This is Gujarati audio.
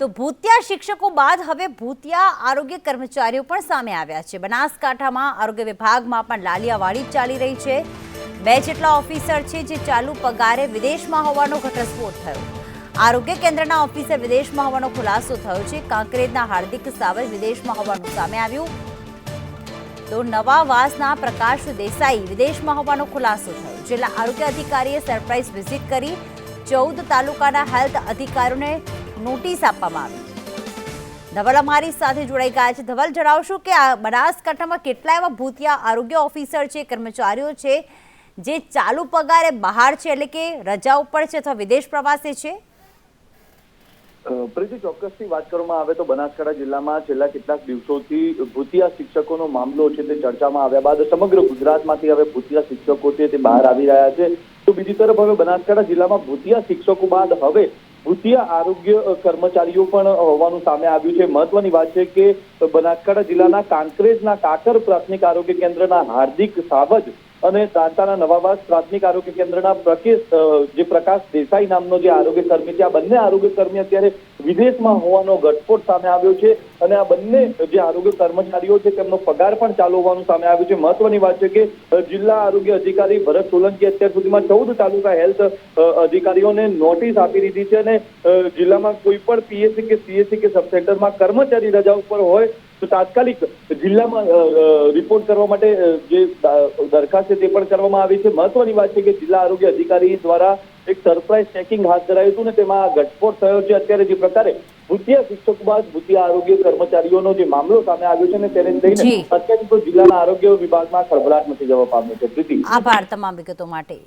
તો ભૂતિયા શિક્ષકો બાદ હવે ભૂતિયા આરોગ્ય કર્મચારીઓ પણ સામે આવ્યા છે. બનાસકાંઠામાં આરોગ્ય વિભાગમાં પણ લાલિયાવાડી ચાલી રહી છે. બે જેટલા ઓફિસર છે જે ચાલુ પગારે વિદેશમાં હોવાનો ઘટસ્ફોટ થયો. આરોગ્ય કેન્દ્રના ઓફિસર વિદેશમાં હોવાનો ખુલાસો થયો છે. કાંકરેજના હાર્દિક સાવર વિદેશમાં હોવાનું સામે આવ્યું. તો નવા વાસના પ્રકાશ દેસાઈ વિદેશમાં હોવાનો ખુલાસો થયો જિલ્લા આરોગ્ય અધિકારીએ સરપ્રાઇઝ વિઝિટ કરી ચૌદ તાલુકાના હેલ્થ અધિકારીઓને નોટિસ આપવામાં આવી ધવલ અમારી સાથે જોડાઈ ગયા છે. ધવલ, જણાવશો કે આ બનાસકાંઠામાં કેટલા એવા ભૂતિયા આરોગ્ય ઓફિસર છે, કર્મચારીઓ છે, જે ચાલુ પગારે બહાર છે, એટલે કે રજા ઉપર છે અથવા વિદેશ પ્રવાસે છે? પ્રીતિ, ચોક્કસથી વાત કરવામાં આવે તો બનાસકાંઠા જિલ્લામાં છેલ્લા કેટલાક દિવસોથી ભૂતિયા શિક્ષકોનો મામલો છે તે ચર્ચામાં આવ્યા બાદ સમગ્ર ગુજરાતમાંથી હવે ભૂતિયા શિક્ષકો છે તે બહાર આવી રહ્યા છે. તો બીજી તરફ હવે બનાસકાંઠા જિલ્લામાં ભૂતિયા શિક્ષકો બાદ હવે ભૂતિયા આરોગ્ય કર્મચારીઓ પણ હોવાનું સામે આવ્યું છે. મહત્વની વાત છે કે બનાસકાંઠા જિલ્લાના કાંકરેજના કાકર પ્રાથમિક આરોગ્ય કેન્દ્રના હાર્દિક સાવજ અને દાંતાના નવાવાસ પ્રાથમિક આરોગ્ય કેન્દ્રના પ્રકેશ જે પ્રકાશ દેસાઈ નામનો જે આરોગ્ય કર્મી છે, આ બંને આરોગ્ય કર્મી અત્યારે વિદેશમાં હોવાનો ઘટસ્ફોટ સામે આવ્યો છે અને આ બંને જે આરોગ્ય કર્મચારીઓ છે તેમનો પગાર પણ ચાલુ હોવાનું સામે આવ્યું છે. મહત્વની વાત છે કે જિલ્લા આરોગ્ય અધિકારી ભરત સોલંકી અત્યાર સુધીમાં ચૌદ તાલુકા હેલ્થ અધિકારીઓને નોટિસ આપી દીધી છે અને જિલ્લામાં કોઈ પણ પીએસસી કે સીએસસી કે સબ સેન્ટરમાં કર્મચારી રજા ઉપર હોય તો તાત્કાલિક જિલ્લામાં રિપોર્ટ કરવા માટે જે દરખાસ્ત છે તે પણ કરવામાં આવી છે. મહત્વની વાત છે કે જિલ્લા આરોગ્ય અધિકારી દ્વારા એક સરપ્રાઇઝ ચેકિંગ હાથ ધરાયું હતું ને તેમાં ઘટસ્ફોટ થયો છે. અત્યારે જે પ્રકારે ભૂતિયા શિક્ષક બાદ ભૂતિયા આરોગ્ય કર્મચારીઓનો જે મામલો સામે આવ્યો છે ને તેને લઈને અત્યારે તો જિલ્લાના આરોગ્ય વિભાગમાં ખળભળાટ મચી જવા પામ્યો છે. પ્રીતિ. આભાર તમામ વિગતો માટે.